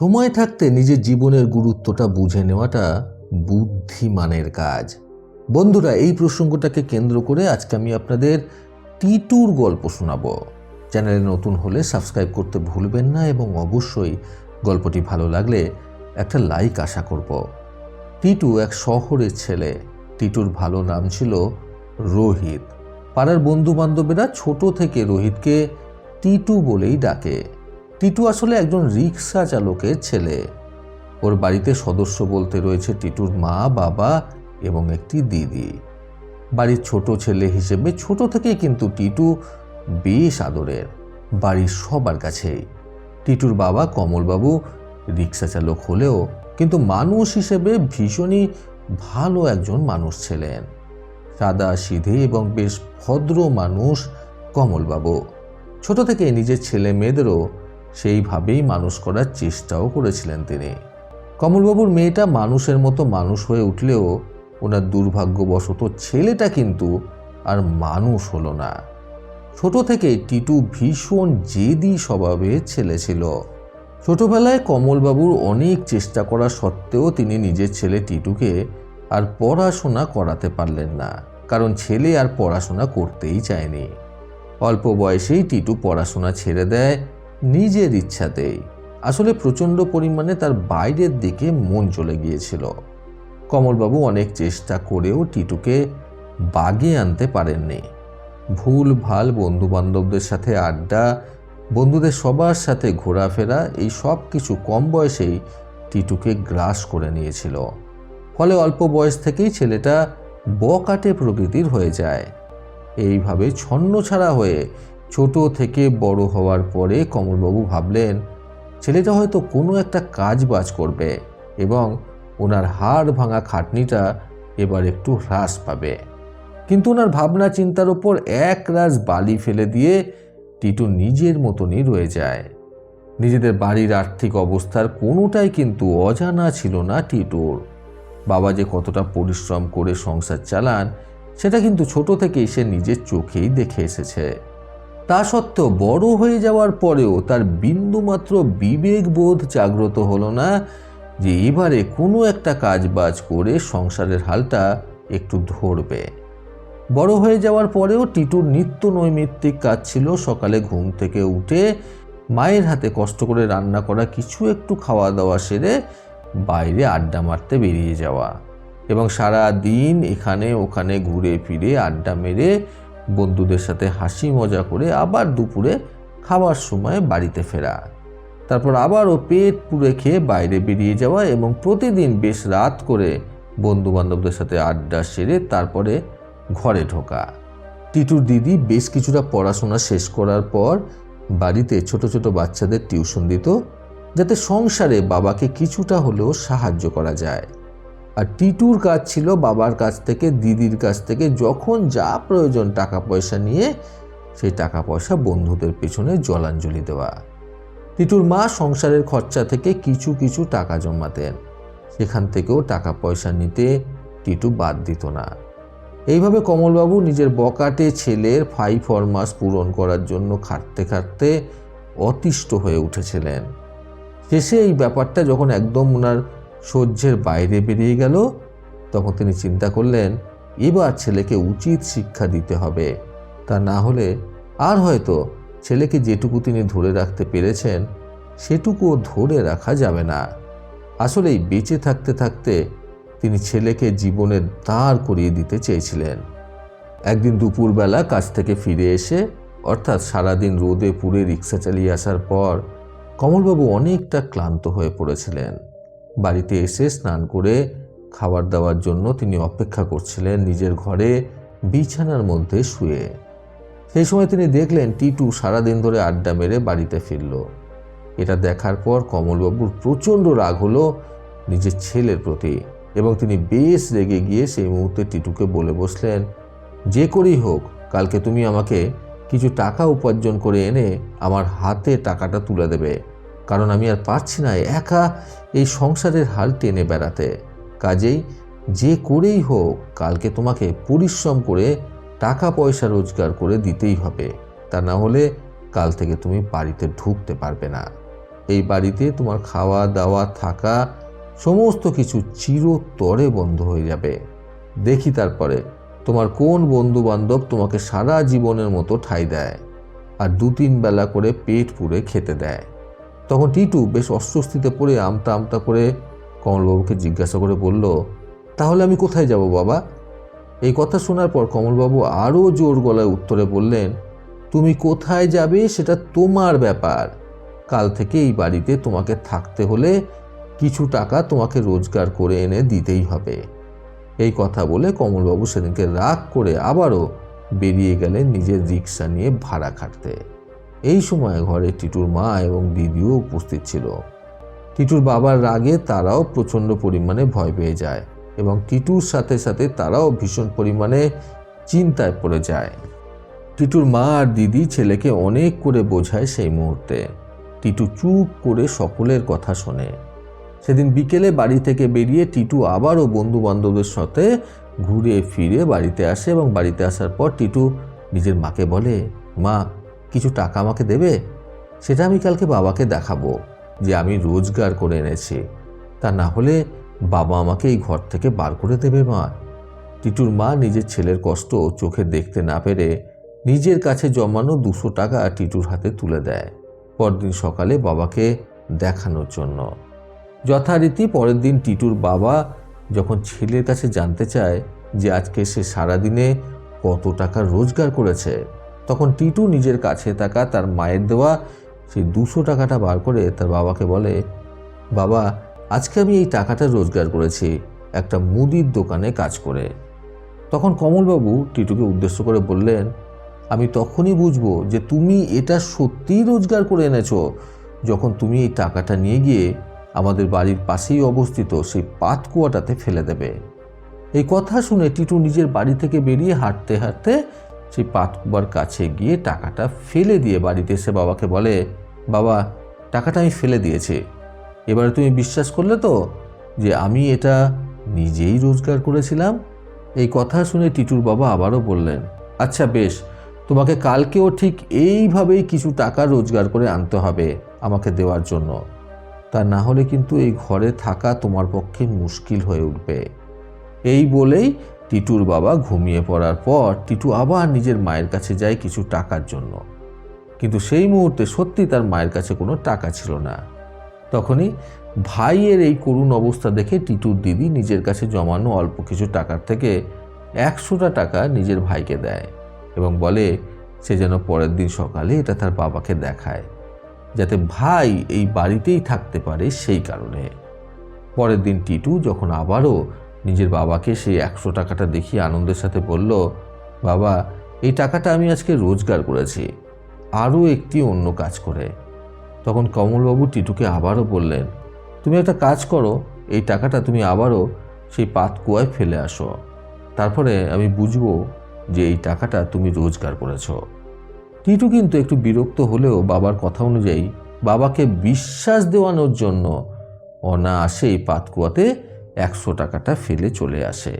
সময় থাকতে নিজের জীবনের গুরুত্বটা বুঝে নেওয়াটা বুদ্ধিমানের কাজ। বন্ধুরা, এই প্রসঙ্গটাকে কেন্দ্র করে আজকে আমি আপনাদের টিটুর গল্প শোনাবো। চ্যানেলে নতুন হলে সাবস্ক্রাইব করতে ভুলবেন না এবং অবশ্যই গল্পটি ভালো লাগলে একটা লাইক আশা করব। টিটু এক শহরের ছেলে। টিটুর ভালো নাম ছিল রোহিত। পাড়ার বন্ধু বান্ধবেরা ছোট থেকে রোহিতকে টিটু বলেই ডাকে। টিটু আসলে একজন রিক্সা চালকের ছেলে। ওর বাড়িতে সদস্য বলতে রয়েছে টিটুর মা, বাবা এবং একটি দিদি। বাড়ির ছোট ছেলে হিসেবে ছোট থেকেই কিন্তু টিটু বেশ আদরের, বাড়ির সবার কাছেই। টিটুর বাবা কমলবাবু রিক্সা চালক হলেও কিন্তু মানুষ হিসেবে ভীষণই ভালো একজন মানুষ ছিলেন। সাদা, সিধে এবং বেশ ভদ্র মানুষ কমলবাবু। ছোট থেকে নিজের ছেলে মেয়েদেরও সেইভাবেই মানুষ করার চেষ্টাও করেছিলেন তিনি। কমলবাবুর মেয়েটা মানুষের মতো মানুষ হয়ে উঠলেও ওনার দুর্ভাগ্যবশত ছেলেটা কিন্তু আর মানুষ হলো না। ছোট থেকে টিটু ভীষণ জেদি স্বভাবের ছেলে ছিল। ছোটবেলায় কমলবাবুর অনেক চেষ্টা করা সত্ত্বেও তিনি নিজের ছেলে টিটুকে আর পড়াশোনা করাতে পারলেন না, কারণ ছেলে আর পড়াশোনা করতেই চায়নি। অল্প বয়সেই টিটু পড়াশোনা ছেড়ে দেয় নিজের ইচ্ছাতেই। আসলে প্রচণ্ড পরিমাণে তার বাইরের দিকে মন চলে গিয়েছিল। কমলবাবু অনেক চেষ্টা করেও টিটুকে বাগে আনতে পারেননি। ভুল, ভালো বন্ধু বান্ধবদের সাথে আড্ডা, বন্ধুদের সবার সাথে ঘোরাফেরা, এই সব কিছু কম বয়সেই টিটুকে গ্রাস করে নিয়েছিল। ফলে অল্প বয়স থেকেই ছেলেটা বকাটে প্রকৃতির হয়ে যায়। এইভাবে ছন্ন ছাড়া হয়ে ছোট থেকে বড় হওয়ার পরে কমলবাবু ভাবলেন, ছেলেটা হয়তো কোনো একটা কাজ বাজ করবে এবং ওনার হাড় ভাঙা খাটনিটা এবার একটু হ্রাস পাবে। কিন্তু ওনার ভাবনা চিন্তার ওপর এক রাজ বালি ফেলে দিয়ে টিটু নিজের মতনই রয়ে যায়। নিজেদের বাড়ির আর্থিক অবস্থার কোনোটাই কিন্তু অজানা ছিল না টিটুর। বাবা যে কতটা পরিশ্রম করে সংসার চালান, সেটা কিন্তু ছোট থেকেই সে নিজের চোখেই দেখে এসেছে। তা সত্ত্বেও বড় হয়ে যাওয়ার পরেও তার বিন্দুমাত্র বিবেকবোধ জাগ্রত হলো না যে এবারে কোনো একটা কাজ বাজ করে সংসারের হালটা একটু ধরবে। বড় হয়ে যাওয়ার পরেও টিটুর নিত্য নৈমিত্তিক কাজ ছিল সকালে ঘুম থেকে উঠে মায়ের হাতে কষ্ট করে রান্না করা কিছু একটু খাওয়া দাওয়া সেরে বাইরে আড্ডা মারতে বেরিয়ে যাওয়া এবং সারা দিন এখানে ওখানে ঘুরে ফিরে আড্ডা মেরে বন্ধুদের সাথে হাসি মজা করে আবার দুপুরে খাওয়ার সময় বাড়িতে ফেরা। তারপর আবারও পেট পুড়ে খেয়ে বাইরে বেরিয়ে যাওয়া এবং প্রতিদিন বেশ রাত করে বন্ধু বান্ধবদের সাথে আড্ডা সেরে তারপরে ঘরে ঢোকা। টিটুর দিদি বেশ কিছুটা পড়াশোনা শেষ করার পর বাড়িতে ছোট ছোট বাচ্চাদের টিউশন দিত, যাতে সংসারে বাবাকে কিছুটা হলেও সাহায্য করা যায়। আর টিটুর কাজ ছিল বাবার কাছ থেকে, দিদির কাছ থেকে যখন যা প্রয়োজন টাকা পয়সা নিয়ে, সেই টাকা পয়সা বন্ধুদের পেছনে জলাঞ্জলি দেওয়া। টিটুর মা সংসারের খরচা থেকে কিছু কিছু টাকা জমাতেন। সেখান থেকেও টাকা পয়সা নিতে টিটু বাদ দিত না। এইভাবে কমলবাবু নিজের বকাটে ছেলের ফাই ফরমাস পূরণ করার জন্য খাটতে খাটতে অতিষ্ঠ হয়ে উঠেছিলেন। শেষে এই ব্যাপারটা যখন একদম ওনার সহ্যের বাইরে বেরিয়ে গেল। তখন তিনি চিন্তা করলেন, এবার ছেলেকে উচিত শিক্ষা দিতে হবে। তা না হলে আর হয়তো ছেলেকে যেটুকু তিনি ধরে রাখতে পেরেছেন, সেটুকুও ধরে রাখা যাবে না। আসলেই বেঁচে থাকতে থাকতে তিনি ছেলেকে জীবনের দাঁড় করিয়ে দিতে চেয়েছিলেন। একদিন দুপুরবেলা কাজ থেকে ফিরে এসে, অর্থাৎ সারাদিন রোদে পুড়ে রিক্সা চালিয়ে আসার পর, কমলবাবু অনেকটা ক্লান্ত হয়ে পড়েছিলেন। বাড়িতে এসে স্নান করে খাবার দেওয়ার জন্য তিনি অপেক্ষা করছিলেন নিজের ঘরে বিছানার মধ্যে শুয়ে। সেই সময় তিনি দেখলেন টিটু সারাদিন ধরে আড্ডা মেরে বাড়িতে ফিরল। এটা দেখার পর কমলবাবুর প্রচণ্ড রাগ হলো নিজের ছেলের প্রতি এবং তিনি বেশ রেগে গিয়ে সেই মুহূর্তে টিটুকে বলে বসলেন, যে করেই হোক, কালকে তুমি আমাকে কিছু টাকা উপার্জন করে এনে আমার হাতে টাকাটা তুলে দেবে। কারণ আমি আর পারছি না একা এই সংসারের হাল টেনে বেড়াতে। কাজেই যে করেই হোক, কালকে তোমাকে পরিশ্রম করে টাকা পয়সা রোজগার করে দিতেই হবে। তা না হলে কাল থেকে তুমি বাড়িতে ঢুকতে পারবে না। এই বাড়িতে তোমার খাওয়া দাওয়া থাকা সমস্ত কিছু চিরতরে বন্ধ হয়ে যাবে। দেখি তারপরে তোমার কোন বন্ধু বান্ধব তোমাকে সারা জীবনের মতো ঠাই দেয়। আর দু তিন বেলা করে পেট পুড়ে খেতে দেয়। তখন টিটু বেশ অস্বস্তিতে পড়ে আমতা আমতা করে কমলবাবুকে জিজ্ঞাসা করে বলল, তাহলে আমি কোথায় যাব বাবা? এই কথা শোনার পর কমলবাবু আরও জোর গলায় উত্তরে বললেন, তুমি কোথায় যাবে সেটা তোমার ব্যাপার। কাল থেকে এই বাড়িতে তোমাকে থাকতে হলে কিছু টাকা তোমাকে রোজগার করে এনে দিতেই হবে। এই কথা বলে কমলবাবু সেদিনকে রাগ করে আবারও বেরিয়ে গেলেন নিজের রিক্সা নিয়ে ভাড়া খাটতে। এই সময় ঘরে টিটুর মা এবং দিদিও উপস্থিত ছিল। টিটুর বাবার রাগে তারাও প্রচণ্ড পরিমাণে ভয় পেয়ে যায় এবং টিটুর সাথে সাথে তারাও ভীষণ পরিমাণে চিন্তায় পড়ে যায়। টিটুর মা আর দিদি ছেলেকে অনেক করে বোঝায় সেই মুহূর্তে। টিটু চুপ করে সকলের কথা শোনে। সেদিন বিকেলে বাড়ি থেকে বেরিয়ে টিটু আবারও বন্ধু বান্ধবদের সাথে ঘুরে ফিরে বাড়িতে আসে এবং বাড়িতে আসার পর টিটু নিজের মাকে বলে, মা কিছু টাকা আমাকে দেবে? সেটা আমি কালকে বাবাকে দেখাবো, যে আমি রোজগার করে এনেছি। তা না হলে বাবা আমাকে এই ঘর থেকে বার করে দেবে মা। টিটুর মা নিজের ছেলের কষ্ট চোখে দেখতে না পেরে নিজের কাছে জমানো দুশো টাকা টিটুর হাতে তুলে দেয়। পরদিন সকালে বাবাকে দেখানোর জন্য। যথারীতি পরের দিন টিটুর বাবা যখন ছেলের কাছে জানতে চায় যে আজকে সে সারাদিনে কত টাকা রোজগার করেছে তখন টিটু নিজের কাছে থাকা তার মায়ের দেওয়া সেই দুশো টাকাটা বার করে তার বাবাকে বলে, বাবা, আজকে আমি এই টাকাটা রোজগার করেছি, একটা মুদির দোকানে কাজ করে। তখন কমলবাবু টিটুকে উদ্দেশ্য করে বললেন, আমি তখনই বুঝব যে তুমি এটা সত্যিই রোজগার করে এনেছো যখন তুমি এই টাকাটা নিয়ে গিয়ে আমাদের বাড়ির পাশেই অবস্থিত সেই পাতকুয়াটাতে ফেলে দেবে। এই কথা শুনে টিটু নিজের বাড়ি থেকে বেরিয়ে হাঁটতে হাঁটতে সেই পাতকুয়ার কাছে গিয়ে টাকাটা ফেলে দিয়ে বাড়িতে এসে বাবাকে বলে, বাবা, টাকাটা আমি ফেলে দিয়েছি। এবারে তুমি বিশ্বাস করলে তো যে আমি এটা নিজেই রোজগার করেছিলাম? এই কথা শুনে টিটুর বাবা আবারও বললেন আচ্ছা বেশ, তোমাকে কালকেও ঠিক এইভাবেই কিছু টাকা রোজগার করে আনতে হবে আমাকে দেওয়ার জন্য। তা না হলে কিন্তু এই ঘরে থাকা তোমার পক্ষে মুশকিল হয়ে উঠবে। এই বলেই টিটুর বাবা ঘুমিয়ে পড়ার পর টিটু আবার নিজের মায়ের কাছে যায় কিছু টাকার জন্য। কিন্তু সেই মুহূর্তে সত্যি তার মায়ের কাছে কোনো টাকা ছিল না। তখনই ভাইয়ের এই করুণ অবস্থা দেখে টিটুর দিদি নিজের কাছে জমানো অল্প কিছু টাকার থেকে একশোটা টাকা নিজের ভাইকে দেয় এবং বলে, সে যেন পরের দিন সকালে এটা তার বাবাকে দেখায়, যাতে ভাই এই বাড়িতেই থাকতে পারে সেই কারণে। পরের দিন টিটু যখন আবারও নিজের বাবাকে সেই একশো টাকাটা দেখিয়ে আনন্দের সাথে বলল, বাবা, এই টাকাটা আমি আজকে রোজগার করেছি, আরও একটি অন্য কাজ করে। তখন কমলবাবু টিটুকে আবারও বললেন, তুমি একটা কাজ করো, এই টাকাটা তুমি আবারও সেই পাতকুয়ায় ফেলে আসো। তারপরে আমি বুঝব যে এই টাকাটা তুমি রোজগার করেছ। টিটু কিন্তু একটু বিরক্ত হলেও বাবার কথা অনুযায়ী বাবাকে বিশ্বাস দেওয়ানোর জন্য অনায়াসে এই পাতকুয়াতে একশো টাকাটা ফেলে চলে আসে।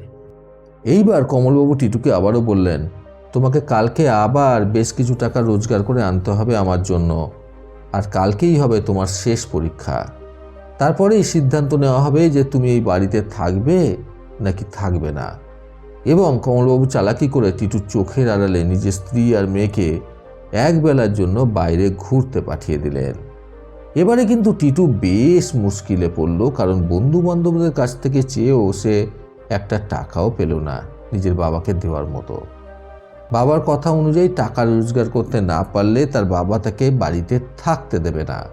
এইবার কমলবাবু টিটুকে আবারও বললেন, তোমাকে কালকে আবার বেশ কিছু টাকা রোজগার করে আনতে হবে আমার জন্য। আর কালকেই হবে তোমার শেষ পরীক্ষা। তারপরেই সিদ্ধান্ত নেওয়া হবে যে তুমি এই বাড়িতে থাকবে নাকি থাকবে না। এবং কমলবাবু চালাকি করে টিটুর চোখের আড়ালে নিজের স্ত্রী আর মেয়েকে এক বেলার জন্য বাইরে ঘুরতে পাঠিয়ে দিলেন। এবারে কিন্তু টিটু বেশ মুশকিলে পড়ল, কারণ বন্ধু বান্ধবদের কাছ থেকে চেয়েও সে একটা টাকাও পেল না নিজের বাবাকে দেওয়ার মতো। বাবার কথা অনুযায়ী টাকা রোজগার করতে না পারলে তার বাবা তাকে বাড়িতে থাকতে দেবে না।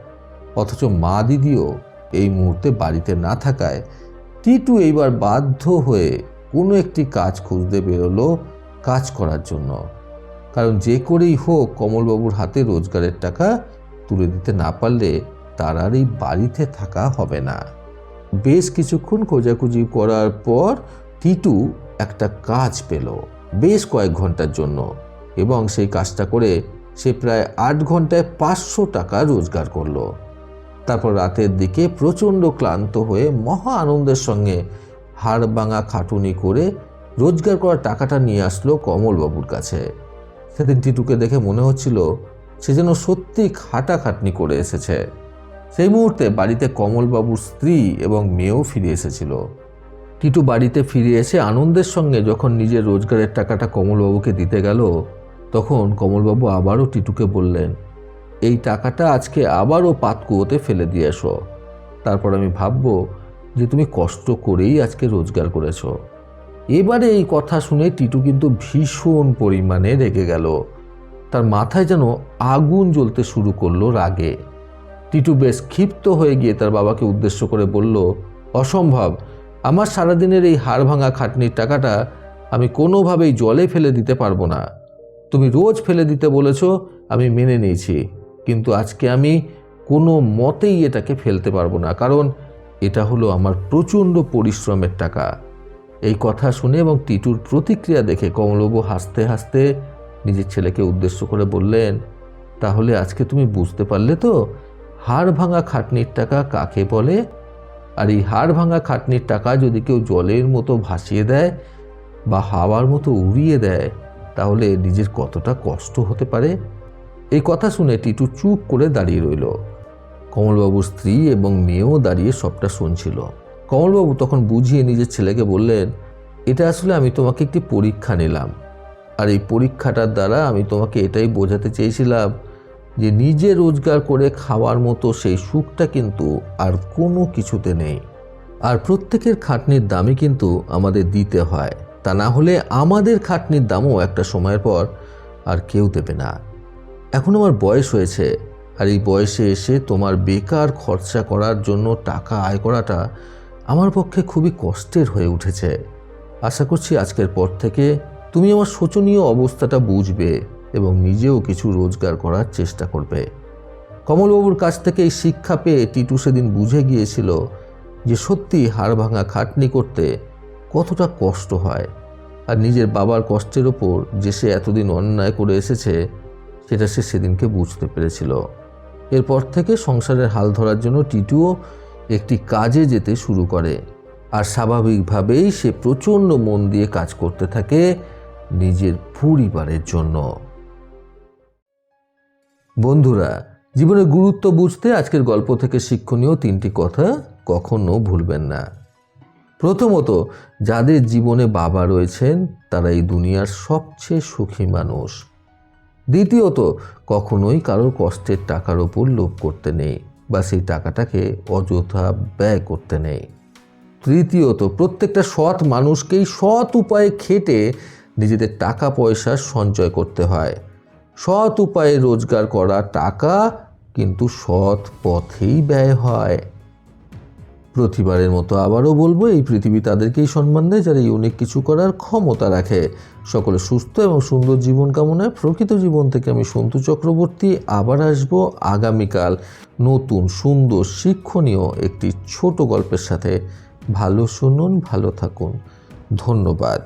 অথচ মা দিদিও এই মুহূর্তে বাড়িতে না থাকায় টিটু এইবার বাধ্য হয়ে কোনো একটি কাজ খুঁজতে বেরোলো কাজ করার জন্য। কারণ যে করেই হোক কমলবাবুর হাতে রোজগারের টাকা তুলে দিতে না পারলে তার আর এই বাড়িতে থাকা হবে না। বেশ কিছুক্ষণ খোঁজাখুঁজি করার পর টিটু একটা কাজ পেল বেশ কয়েক ঘণ্টার জন্য এবং সেই কাজটা করে সে প্রায় আট ঘন্টায় পাঁচশো টাকা রোজগার করল। তারপর রাতের দিকে প্রচণ্ড ক্লান্ত হয়ে মহা আনন্দের সঙ্গে হাড় ভাঙা খাটুনি করে রোজগার করা টাকাটা নিয়ে আসলো কমলবাবুর কাছে। সেদিন টিটুকে দেখে মনে হচ্ছিল সে যেন সত্যি খাটাখাটনি করে এসেছে। সেই মুহূর্তে বাড়িতে কমলবাবুর স্ত্রী এবং মেয়েও ফিরে এসেছিল। টিটু বাড়িতে ফিরে এসে আনন্দের সঙ্গে যখন নিজের রোজগারের টাকাটা কমলবাবুকে দিতে গেল, তখন কমলবাবু আবারও টিটুকে বললেন, এই টাকাটা আজকে আবারও পাতকুয়োতে ফেলে দিয়ে এসো। তারপর আমি ভাববো যে তুমি কষ্ট করেই আজকে রোজগার করেছ। এবারে এই কথা শুনে টিটু কিন্তু ভীষণ পরিমাণে রেগে গেল। তার মাথায় যেন আগুন জ্বলতে শুরু করল রাগে। টিটু বেশ ক্ষিপ্ত হয়ে গিয়ে তার বাবাকে উদ্দেশ্য করে বলল, অসম্ভব, আমার সারাদিনের এই হাড় ভাঙা খাটনির টাকাটা আমি কোনোভাবেই জলে ফেলে দিতে পারব না। তুমি রোজ ফেলে দিতে বলেছ, আমি মেনে নিয়েছি, কিন্তু আজকে আমি কোনো মতেই এটাকে ফেলতে পারব না, কারণ এটা হলো আমার প্রচণ্ড পরিশ্রমের টাকা। এই কথা শুনে এবং টিটুর প্রতিক্রিয়া দেখে কমলবাবু হাসতে হাসতে নিজের ছেলেকে উদ্দেশ্য করে বললেন, তাহলে আজকে তুমি বুঝতে পারলে তো, হাড় ভাঙা খাটনির টাকা কাকে বলে? আর এই হাড় ভাঙা খাটনির টাকা যদি কেউ জলের মতো ভাসিয়ে দেয় বা হাওয়ার মতো উড়িয়ে দেয়, তাহলে নিজের কতটা কষ্ট হতে পারে? এই কথা শুনে টিটু চুপ করে দাঁড়িয়ে রইল। কমলবাবুর স্ত্রী এবং মেয়েও দাঁড়িয়ে সবটা শুনছিল। কমলবাবু তখন বুঝিয়ে নিজের ছেলেকে বললেন, এটা আসলে আমি তোমাকে একটি পরীক্ষা নিলাম। আর এই পরীক্ষাটার দ্বারা আমি তোমাকে এটাই বোঝাতে চেয়েছিলাম যে নিজে রোজগার করে খাওয়ার মতো সেই সুখটা কিন্তু আর কোনো কিছুতে নেই। আর প্রত্যেকের খাটনির দামই কিন্তু আমাদের দিতে হয়। তা না হলে আমাদের খাটনির দামও একটা সময়ের পর আর কেউ দেবে না। এখন আমার বয়স হয়েছে আর এই বয়সে এসে তোমার বেকার খরচা করার জন্য টাকা আয় করাটা আমার পক্ষে খুবই কষ্টের হয়ে উঠেছে। আশা করছি আজকের পর থেকে তুমি আমার শোচনীয় অবস্থাটা বুঝবে এবং নিজেও কিছু রোজগার করার চেষ্টা করবে। কমলবাবুর কাছ থেকে এই শিক্ষা পেয়ে টিটু সেদিন বুঝে গিয়েছিল যে সত্যি হাড় ভাঙা খাটনি করতে কতটা কষ্ট হয় আর নিজের বাবার কষ্টের ওপর যে সে এতদিন অন্যায় করে এসেছে, সেটা সে সেদিনকে বুঝতে পেরেছিল। এরপর থেকে সংসারের হাল ধরার জন্য টিটুও একটি কাজে যেতে শুরু করে। আর স্বাভাবিকভাবেই সে প্রচণ্ড মন দিয়ে কাজ করতে থাকে নিজের পরিবারের জন্য। বন্ধুরা জীবনের গুরুত্ব বুঝতে আজকের গল্প থেকে শিক্ষণীয় তিনটি কথা কখনো ভুলবেন না। প্রথমত, যাদের জীবনে বাবা রয়েছেন, তারা এই দুনিয়ার সবচেয়ে সুখী মানুষ। দ্বিতীয়ত, কখনোই কারোর কষ্টের টাকার ওপর লোভ করতে নেই বা সেই টাকাটাকে অযথা ব্যয় করতে নেই। তৃতীয়ত, প্রত্যেকটা সৎ মানুষকেই সৎ উপায়ে খেটে নিজেদের টাকা পয়সা সঞ্চয় করতে হয়। সৎ উপায়ে রোজগার করা টাকা কিন্তু সৎ পথেই ব্যয় হয়। প্রতিবারের মতো আবারও বলব, এই পৃথিবী তাদেরকেই সম্মান দেয় যারা ইউনিক কিছু করার ক্ষমতা রাখে। সকলে সুস্থ এবং সুন্দর জীবন কামনায় প্রকৃত জীবন থেকে আমি সন্তু চক্রবর্তী আবার আসব আগামীকাল নতুন, সুন্দর, শিক্ষণীয় একটি ছোট গল্পের সাথে। ভালো শুনুন, ভালো থাকুন। ধন্যবাদ।